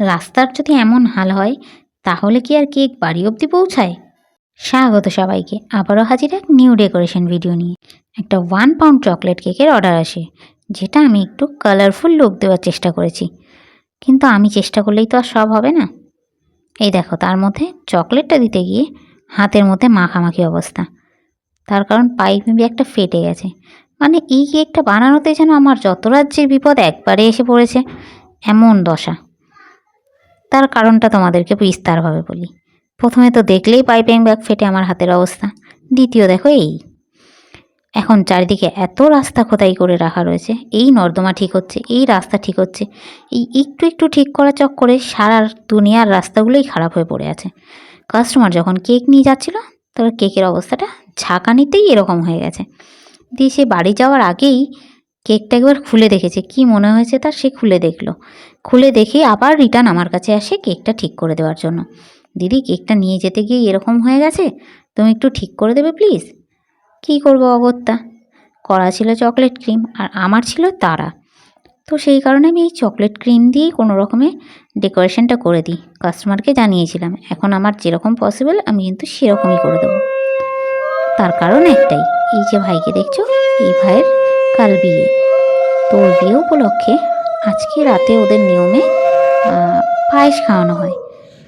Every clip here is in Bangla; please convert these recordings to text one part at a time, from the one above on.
রাস্তার যদি এমন হাল হয়, তাহলে কি আর কেক বাড়ি অবধি পৌঁছায়? স্বাগত সবাইকে, আবারও হাজির এক নিউ ডেকোরেশন ভিডিও নিয়ে। একটা ওয়ান পাউন্ড চকলেট কেকের অর্ডার আসে, যেটা আমি একটু কালারফুল লুক দেওয়ার চেষ্টা করেছি। কিন্তু আমি চেষ্টা করলেই তো আর সব হবে না। এই দেখো, তার মধ্যে চকলেটটা দিতে গিয়ে হাতের মধ্যে মাখামাখি অবস্থা। তার কারণ পাইপ মেবি একটা ফেটে গেছে। মানে এই কেকটা বানানোতে যেন আমার যত রাজ্যের বিপদ একবারে এসে পড়েছে, এমন দশা। তার কারণটা তোমাদেরকে বিস্তারভাবে বলি। প্রথমে তো দেখলেই পাইপিং ব্যাগ ফেটে আমার হাতের অবস্থা। দ্বিতীয় দেখো এই। এখন চারিদিকে এত রাস্তা খোদাই করে রাখা রয়েছে। এই নর্দমা ঠিক হচ্ছে, এই রাস্তা ঠিক হচ্ছে। এই একটু একটু ঠিক করা চক্করে সারা দুনিয়ার রাস্তাগুলোই খারাপ হয়ে পড়ে আছে। কাস্টমার যখন কেক নিয়ে যাচ্ছিল তবে কেকের অবস্থাটা ঝাঁকানিতেই এরকম হয়ে গেছে। দিয়ে সে বাড়ি যাওয়ার আগেই কেকটা একবার খুলে দেখেছে। কি মনে হয়েছে তার? সে খুলে দেখল। খুলে দেখে আবার রিটার্ন আমার কাছে আসে কেকটা ঠিক করে দেওয়ার জন্য। দিদি, কেকটা নিয়ে যেতে গিয়ে এরকম হয়ে গেছে? তুমি একটু ঠিক করে দেবে প্লিজ। কী করব অগত্যা? করা ছিল চকলেট ক্রিম আর আমার ছিল তারা। তো সেই কারণে আমি এই চকলেট ক্রিম দিয়েই কোনো রকমে ডেকোরেশনটা করে দিই। কাস্টমারকে জানিয়েছিলাম, এখন আমার যেরকম পসিবল আমি কিন্তু সেরকমই করে দেবো। তার কারণ একটাই, এই যে ভাইকে দেখছ, এই ভাইয়ের কাল বিয়ে। তো বিয়ে উপলক্ষে আজকে রাতে ওদের নিয়মে পায়েস খাওয়ানো হয়।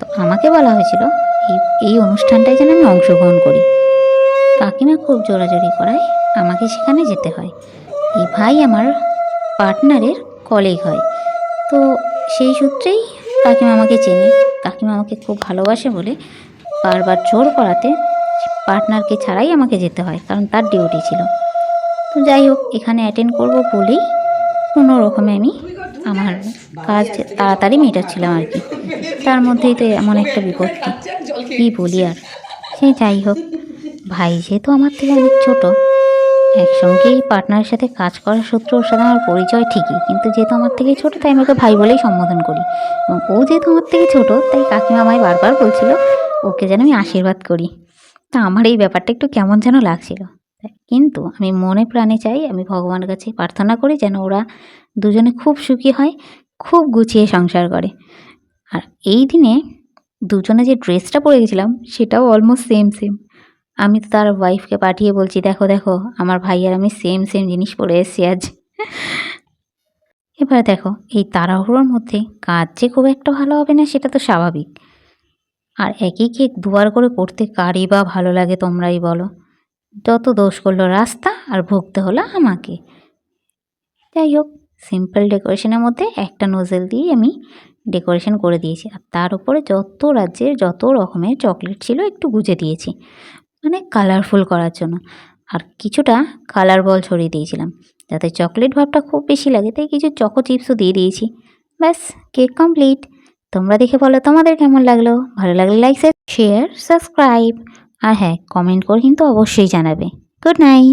তো আমাকে বলা হয়েছিল, এই এই অনুষ্ঠানটায় যেন আমি অংশগ্রহণ করি। কাকিমা খুব জোরাজোরি করায় আমাকে সেখানে যেতে হয়। এই ভাই আমার পার্টনারের কলিগ হয়। তো সেই সূত্রেই কাকিমা আমাকে চেনে। কাকিমা আমাকে খুব ভালোবাসে বলে বারবার জোর করাতে পার্টনারকে ছাড়াই আমাকে যেতে হয়, কারণ তার ডিউটি ছিল। তো যাই হোক, এখানে অ্যাটেন্ড করব বলেই কোনো রকমে আমি আমার কাজ তাড়াতাড়ি মেটাচ্ছিলাম আর কি। তার মধ্যেই তো এমন একটা বিপত্তি। কী বলি আর? সে যাই হোক, ভাই যেহেতু আমার থেকে অনেক ছোট। একসঙ্গেই পার্টনারের সাথে কাজ করার সূত্রে ওর সাথে আমার পরিচয় ঠিকই। কিন্তু যেহেতু আমার থেকে ছোট, তাই আমি ওকে ভাই বলেই সম্বোধন করি। এবং ও যেহেতু আমার থেকে ছোট, তাই কাকিমা আমায় বারবার বলছিল, ওকে যেন আমি আশীর্বাদ করি। তা আমার এই ব্যাপারটা একটু কেমন যেন লাগছিল। কিন্তু আমি মনে প্রাণে চাই, আমি ভগবানের কাছে প্রার্থনা করি যেন ওরা দুজনে খুব সুখী হয়, খুব গুছিয়ে সংসার করে। আর এই দিনে দুজনে যে ড্রেসটা পরে গেছিলাম, সেটাও অলমোস্ট সেম সেম আমি তো তার ওয়াইফকে পাঠিয়ে বলছি, দেখো দেখো, আমার ভাই আর আমি সেম সেম জিনিস পরে এসেছি আজ। এবার দেখো, এই তাড়াহুড়োর মধ্যে কাজ যে খুব একটা ভালো হবে না, সেটা তো স্বাভাবিক। আর একই কেক দুবার করে করতে কারই বা ভালো লাগে তোমরাই বলো। যত দোষ করল রাস্তা আর ভুগতে হলো আমাকে। যাই হোক সিম্পল ডেকোরেশনের মধ্যে একটা নোজেল দিয়ে আমি ডেকোরেশন করে দিয়েছি। আর তার উপরে যত রাজ্যের যত রকমের চকলেট ছিল একটু গুজে দিয়েছি। মানে কালারফুল করার জন্য। আর কিছুটা কালার বল ছড়িয়ে দিয়েছিলাম। যাতে চকলেট ভাবটা খুব বেশি লাগে, তাই কিছু চকো চিপসও দিয়ে দিয়েছি। ব্যাস কেক কমপ্লিট তোমরা দেখে বলো তোমাদের কেমন লাগল। ভালো লাগলে লাইক শেয়ার সাবস্ক্রাইব আর হ্যাঁ কমেন্ট করে কিন্তু অবশ্যই জানাবে। Good night